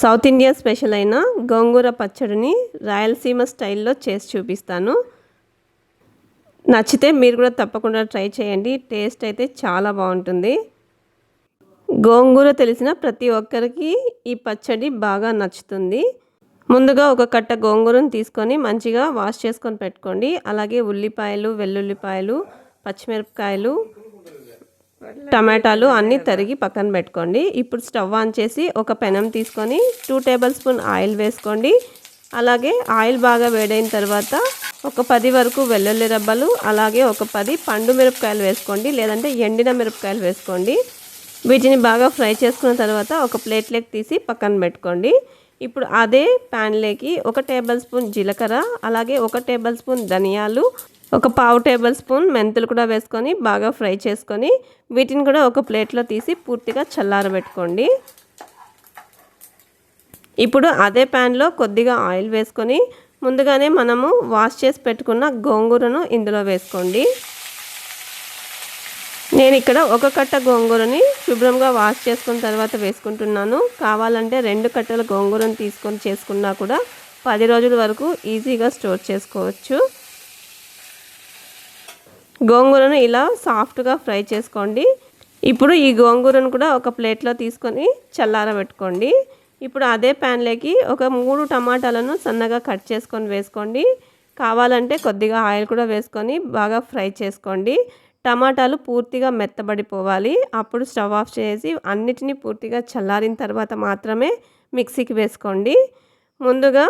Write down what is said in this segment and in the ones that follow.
South India special అయిన గోంగూర పచ్చడిని రాయలసీమ స్టైల్లో చేసి చూపిస్తాను. నచ్చితే మీరు కూడా తప్పకుండా ట్రై చేయండి. టేస్ట్ అయితే చాలా బాగుంటుంది. గోంగూర తెలిసిన ప్రతి ఒక్కరికి ఈ పచ్చడి బాగా నచ్చుతుంది. ముందుగా ఒక కట్ట గోంగూరను తీసుకొని మంచిగా వాష్ చేసుకొని పెట్టుకోండి. అలాగే ఉల్లిపాయలు వెల్లుల్లిపాయలు పచ్చిమిరపకాయలు టమాటాలు అన్నీ తరిగి పక్కన పెట్టుకోండి. ఇప్పుడు స్టవ్ ఆన్ చేసి ఒక పెనం తీసుకొని టూ టేబుల్ స్పూన్ ఆయిల్ వేసుకోండి. అలాగే ఆయిల్ బాగా వేడైన తర్వాత ఒక పది వరకు వెల్లుల్లి రబ్బలు అలాగే ఒక పది పండు మిరపకాయలు వేసుకోండి లేదంటే ఎండిన మిరపకాయలు వేసుకోండి. వీటిని బాగా ఫ్రై చేసుకున్న తర్వాత ఒక ప్లేట్లోకి తీసి పక్కన పెట్టుకోండి. ఇప్పుడు అదే ప్యాన్లోకి ఒక టేబుల్ స్పూన్ జీలకర్ర అలాగే ఒక టేబుల్ స్పూన్ ధనియాలు ఒక పావు టేబుల్ స్పూన్ మెంతులు కూడా వేసుకొని బాగా ఫ్రై చేసుకొని వీటిని కూడా ఒక ప్లేట్లో తీసి పూర్తిగా చల్లారబెట్టుకోండి. ఇప్పుడు అదే ప్యాన్లో కొద్దిగా ఆయిల్ వేసుకొని ముందుగానే మనము వాష్ చేసి పెట్టుకున్న గోంగూరను ఇందులో వేసుకోండి. నేను ఇక్కడ ఒక కట్ట గోంగూరని శుభ్రంగా వాష్ చేసుకున్న తర్వాత వేసుకుంటున్నాను. కావాలంటే రెండు కట్టల గోంగూరను తీసుకొని చేసుకున్నా కూడా పది రోజుల వరకు ఈజీగా స్టోర్ చేసుకోవచ్చు. గోంగూరను ఇలా సాఫ్ట్గా ఫ్రై చేసుకోండి. ఇప్పుడు ఈ గోంగూరను కూడా ఒక ప్లేట్లో తీసుకొని చల్లారబెట్టుకోండి. ఇప్పుడు అదే ప్యాన్లోకి ఒక మూడు టమాటాలను సన్నగా కట్ చేసుకొని వేసుకోండి. కావాలంటే కొద్దిగా ఆయిల్ కూడా వేసుకొని బాగా ఫ్రై చేసుకోండి. టమాటాలు పూర్తిగా మెత్తబడిపోవాలి. అప్పుడు స్టవ్ ఆఫ్ చేసి అన్నిటినీ పూర్తిగా చల్లారిన తర్వాత మాత్రమే మిక్సీకి వేసుకోండి. ముందుగా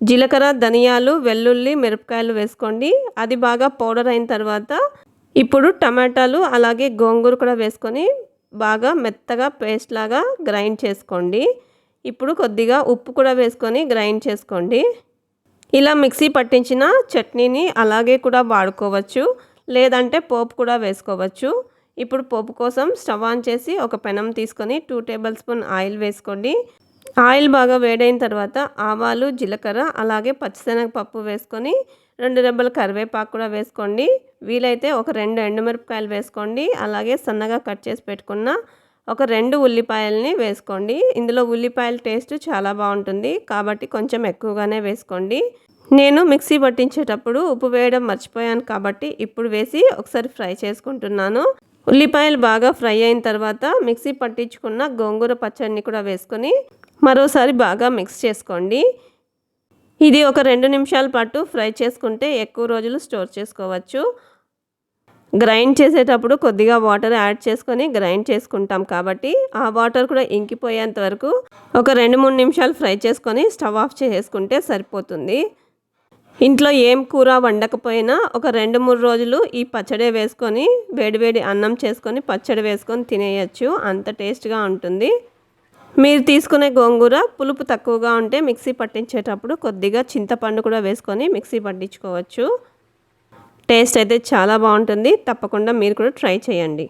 జీలకర్ర ధనియాలు వెల్లుల్లి మిరపకాయలు వేసుకోండి. అది బాగా పౌడర్ అయిన తర్వాత ఇప్పుడు టమాటాలు అలాగే గోంగూర కూడా వేసుకొని బాగా మెత్తగా పేస్ట్ లాగా గ్రైండ్ చేసుకోండి. ఇప్పుడు కొద్దిగా ఉప్పు కూడా వేసుకొని గ్రైండ్ చేసుకోండి. ఇలా మిక్సీ పట్టించిన చట్నీని అలాగే కూడా వాడుకోవచ్చు. లేదంటే పోపు కూడా వేసుకోవచ్చు. ఇప్పుడు పోపు కోసం స్టవ్ ఆన్ చేసి ఒక పెనం తీసుకొని టూ టేబుల్ స్పూన్ ఆయిల్ వేసుకోండి. ఆయిల్ బాగా వేడైన తర్వాత ఆవాలు జీలకర్ర అలాగే పచ్చిశనగపప్పు వేసుకొని రెండు రెబ్బల కరివేపాకు కూడా వేసుకోండి. వీలైతే ఒక రెండు ఎండుమిరపకాయలు వేసుకోండి. అలాగే సన్నగా కట్ చేసి పెట్టుకున్న ఒక రెండు ఉల్లిపాయలని వేసుకోండి. ఇందులో ఉల్లిపాయల టేస్ట్ చాలా బాగుంటుంది. కాబట్టి కొంచెం ఎక్కువగానే వేసుకోండి. నేను మిక్సీ పట్టించేటప్పుడు ఉప్పు వేయడం మర్చిపోయాను కాబట్టి ఇప్పుడు వేసి ఒకసారి ఫ్రై చేసుకుంటున్నాను. ఉల్లిపాయలు బాగా ఫ్రై అయిన తర్వాత మిక్సీ పట్టించుకున్న గోంగూర పచ్చడిని కూడా వేసుకొని మరోసారి బాగా మిక్స్ చేసుకోండి. ఇది ఒక రెండు నిమిషాల పాటు ఫ్రై చేసుకుంటే ఎక్కువ రోజులు స్టోర్ చేసుకోవచ్చు. గ్రైండ్ చేసేటప్పుడు కొద్దిగా వాటర్ యాడ్ చేసుకొని గ్రైండ్ చేసుకుంటాం కాబట్టి ఆ వాటర్ కూడా ఇంకిపోయేంత వరకు ఒక రెండు మూడు నిమిషాలు ఫ్రై చేసుకొని స్టవ్ ఆఫ్ చేసుకుంటే సరిపోతుంది. ఇంట్లో ఏం కూర వండకపోయినా ఒక రెండు మూడు రోజులు ఈ పచ్చడి వేసుకొని వేడివేడి అన్నం చేసుకొని పచ్చడి వేసుకొని తినేయచ్చు. అంత టేస్ట్గా ఉంటుంది. మీరు తీసుకునే గోంగూర పులుపు తక్కువగా ఉంటే మిక్సీ పట్టించేటప్పుడు కొద్దిగా చింతపండు కూడా వేసుకొని మిక్సీ పట్టించుకోవచ్చు. టేస్ట్ అయితే చాలా బాగుంటుంది. తప్పకుండా మీరు కూడా ట్రై చేయండి.